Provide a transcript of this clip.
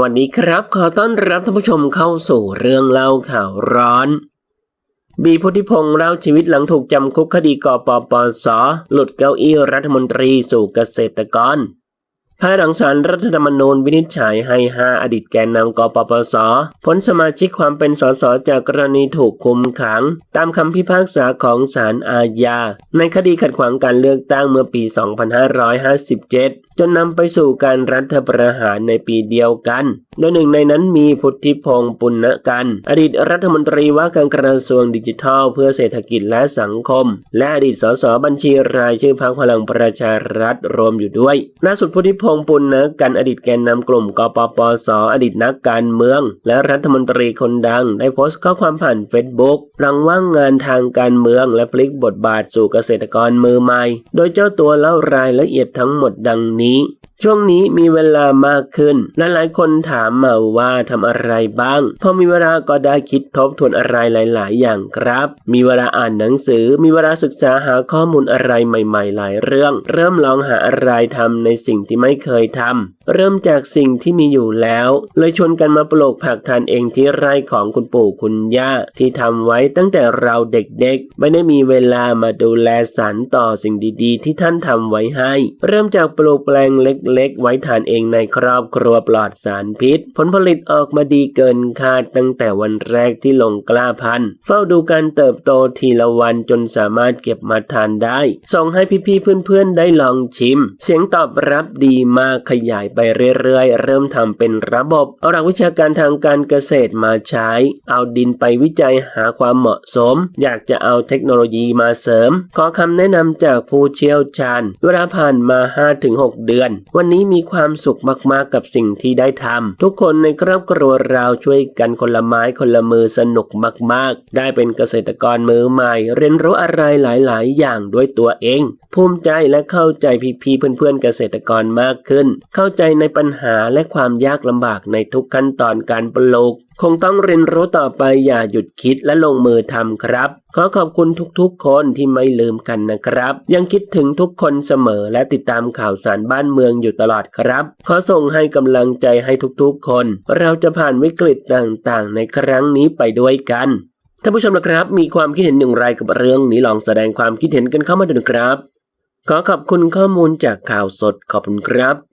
วัสดีครับ ขอต้อนรับท่านผู้ชมเข้าสู่เรื่องเล่าข่าวร้อน บีพุทธิพงศ์เล่าชีวิตหลังถูกจำคุกคดีกปปส หลุดเก้าอี้รัฐมนตรีสู่เกษตรกร ภายหลังสารรัฐธรรมนูญวินิจฉัยให้ 5 อดีตแกนนำกปปสพ้นสมาชิกความเป็นสสจากกรณีถูกคุมขัง ตามคำพิพากษาของศาลอาญา ในคดีขัดขวางการเลือกตั้งเมื่อปี 2557 จนนำไปสู่การรัฐประหารในปีเดียวกัน โดยหนึ่งในนั้นมีพุทธิพงษ์ปุณณกัน อดีตรัฐมนตรีว่าการกระทรวงดิจิทัล เพื่อเศรษฐกิจและสังคม และอดีตสสบัญชีรายชื่อพรรคพลังประชารัฐรวมอยู่ด้วยล่าสุดพุทธิพงษ์ปุณณกันอดีตแกนนำกลุ่มกปปสอดีตนักการเมือง และรัฐมนตรีคนดัง ได้โพสต์ข้อความผ่านเฟซบุ๊กหลังว่างงานทางการเมืองและพลิกบทบาทสู่เกษตรกรมือใหม่ โดยเจ้าตัวเล่ารายละเอียดทั้งหมดดังนี้ช่วงนี้มีเวลามากขึ้นและหลายคนถามมาว่าทำอะไรบ้าง พอมีเวลาก็ได้คิดทบทวนอะไรหลาย ๆ อย่างครับ มีเวลาอ่านหนังสือ มีเวลาศึกษาหาข้อมูลอะไรใหม่ ๆ หลายเรื่อง เริ่มลองหาอะไรทำในสิ่งที่ไม่เคยทำเริ่มจากสิ่งที่มีอยู่แล้ว เลยชวนกันมาปลูกผักทานเองที่ไร่ของคุณปู่คุณย่าที่ทำไว้ตั้งแต่เราเด็ก ๆ ไม่ได้มีเวลามาดูแลสารต่อสิ่งดี ๆ ที่ท่านทำไว้ให้ เริ่มจากปลูกแปลงเล็กเล็กๆ ไว้ทานเองในครอบครัวปลอดสารพิษ ผลผลิตออกมาดีเกินคาดตั้งแต่วันแรกที่ลงกล้าพันธุ์ เฝ้าดูการเติบโตทีละวันจนสามารถเก็บมาทานได้ ส่งให้พี่ๆเพื่อนๆได้ลองชิม เสียงตอบรับดีมากขยายไปเรื่อยๆ เริ่มทำเป็นระบบเอาหลักวิชาการทางการเกษตรมาใช้ เอาดินไปวิจัยหาความเหมาะสม อยากจะเอาเทคโนโลยีมาเสริม ขอคำแนะนำจากผู้เชี่ยวชาญ เวลาผ่านมา 5-6 เดือนวันนี้มีความสุขมากๆกับสิ่งที่ได้ทำทุกคนในครอบครัวเราช่วยกันคนละไม้คนละมือสนุกมากๆ ได้เป็นเกษตรกรมือใหม่ เรียนรู้อะไรหลายๆ อย่างด้วยตัวเอง ภูมิใจและเข้าใจพี่ๆเพื่อนๆเกษตรกรมากขึ้น เข้าใจในปัญหาและความยากลำบากในทุกขั้นตอนการปลูก คงต้องเรียนรู้ต่อไปอย่าหยุดคิดและลงมือทำครับ ขอขอบคุณทุกๆคนที่ไม่ลืมกันนะครับ ยังคิดถึงทุกคนเสมอและติดตามข่าวสารบ้านเมืองอยู่ตลอดครับ ขอส่งให้กำลังใจให้ทุกๆคน เราจะผ่านวิกฤตต่างๆ ในครั้งนี้ไปด้วยกันท่านผู้ชมนะครับ มีความคิดเห็นอย่างไรกับเรื่องนี้ลองแสดงความคิดเห็นกันเข้ามาดูนะครับ ขอขอบคุณข้อมูลจากข่าวสดขอบคุณครับ